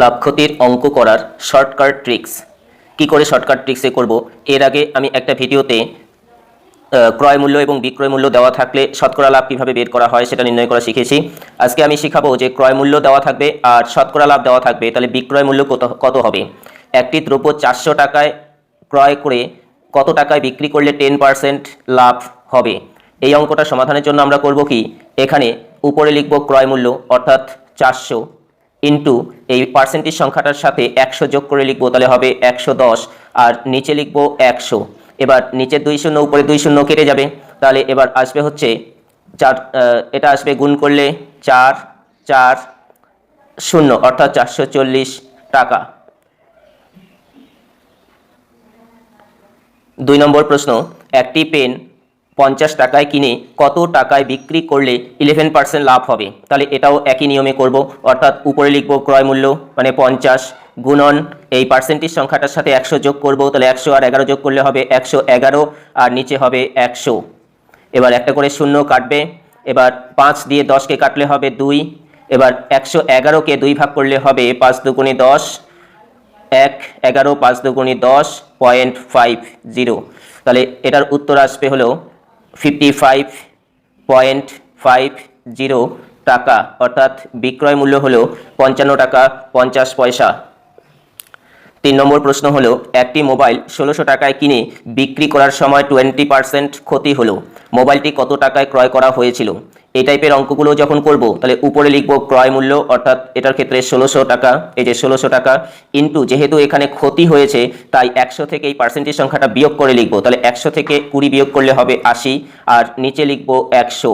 লাভ ক্ষতির অঙ্ক করার শর্টকাট ট্রিক্স কি করে শর্টকাট ট্রিক্সে করব? এর আগে আমি একটা ভিডিওতে ক্রয় মূল্য এবং বিক্রয় মূল্য দেওয়া থাকলে শতকরা লাভ কীভাবে বের করা হয় সেটা নির্ণয় করা শিখেছি। আজকে আমি শিখাবো যে ক্রয় মূল্য দেওয়া থাকবে আর শতকরা লাভ দেওয়া থাকবে, তাহলে বিক্রয় মূল্য কত কত হবে? একটি দ্রব্য চারশো টাকায় ক্রয় করে কত টাকায় বিক্রি করলে টেন পার্সেন্ট লাভ হবে? এই অঙ্কটা সমাধানের জন্য আমরা করব কি? এখানে উপরে লিখব ক্রয় মূল্য, অর্থাৎ চারশো। ইন্টু এই পার্সেন্টেজ সংখ্যাটার সাথে একশো যোগ করে লিখব, তাহলে হবে একশো দশ, আর নিচে লিখব একশো। এবার নিচে দুই শূন্য, উপরে দুই শূন্য কেটে যাবে। তাহলে এবার আসবে হচ্ছে চার এটা আসবে গুণ করলে চার চার শূন্য, অর্থাৎ চারশো চল্লিশ টাকা। দুই নম্বর প্রশ্ন, একটি পেন পঞ্চাশ টাকায় কিনে কত টাকায় বিক্রি করলে ইলেভেন পার্সেন্ট লাভ হবে? তাহলে এটাও একই নিয়মে করব। অর্থাৎ উপরে লিখব ক্রয় মূল্য মানে পঞ্চাশ গুণন এই পার্সেন্টেজ সংখ্যাটার সাথে একশো যোগ করব, তাহলে একশো আর এগারো যোগ করলে হবে একশো এগারো, আর নিচে হবে একশো। এবার একটা করে শূন্য কাটবে, এবার পাঁচ দিয়ে দশকে কাটলে হবে দুই, এবার একশো এগারোকে দুই ভাগ করলে হবে পাঁচ দুগুণে দশ, এক এগারো পাঁচ দুগুণে দশ পয়েন্ট ফাইভ জিরো তাহলে এটার উত্তর আসবে হলো fifty five point five zero টাকা, অর্থাৎ বিক্রয় মূল্য হলো পঞ্চান্ন টাকা পঞ্চাশ পয়সা। তিন নম্বর প্রশ্ন হলো, একটি মোবাইল ষোলোশো টাকায় কিনে বিক্রি করার সময় টোয়েন্টি পার্সেন্ট ক্ষতি হলো। মোবাইলটি কত টাকায় ক্রয় করা হয়েছিল? এই টাইপের অঙ্কগুলো যখন করব, তাহলে উপরে লিখব ক্রয় মূল্য, অর্থাৎ এটার ক্ষেত্রে ষোলোশো টাকা, এই যে ষোলোশো টাকা, ইন্টু যেহেতু এখানে ক্ষতি হয়েছে, তাই একশো থেকে এই পার্সেন্টেজ সংখ্যাটা বিয়োগ করে লিখব, তাহলে একশো থেকে কুড়ি বিয়োগ করলে হবে আশি, আর নিচে লিখব একশো।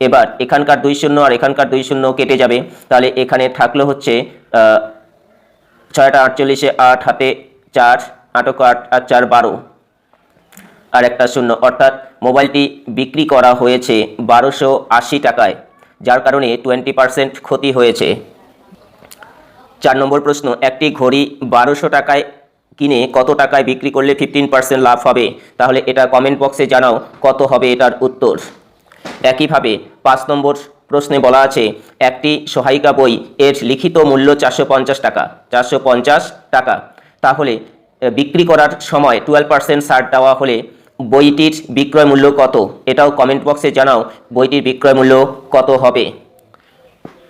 এবার এখানকার দুই শূন্য আর এখানকার দুই শূন্য কেটে যাবে, তাহলে এখানে থাকল হচ্ছে ছয়টা আটচল্লিশে আট, হাতে চার, আটক আট, আর চার বারো। আর একটা শূন্য। অর্থাৎ মোবাইলটি বিক্রি করা হয়েছে বারোশো আশি টাকায়, যার কারণে টোয়েন্টি পার্সেন্ট ক্ষতি হয়েছে। চার নম্বর প্রশ্ন, একটি ঘড়ি বারোশো টাকায় কিনে কত টাকায় বিক্রি করলে ফিফটিন পার্সেন্ট লাভ হবে? তাহলে এটা কমেন্ট বক্সে জানাও কত হবে এটার উত্তর। একইভাবে পাঁচ নম্বর প্রশ্নে বলা আছে, একটি সহায়িকা বই এর লিখিত মূল্য চারশো পঞ্চাশ টাকা। চারশো পঞ্চাশ টাকা। তাহলে বিক্রি করার সময় টুয়েলভ পার্সেন্ট ছাড় দেওয়া হলে বইটির বিক্রয় মূল্য কত? এটাও কমেন্ট বক্সে জানাও বইটির বিক্রয় মূল্য কত হবে?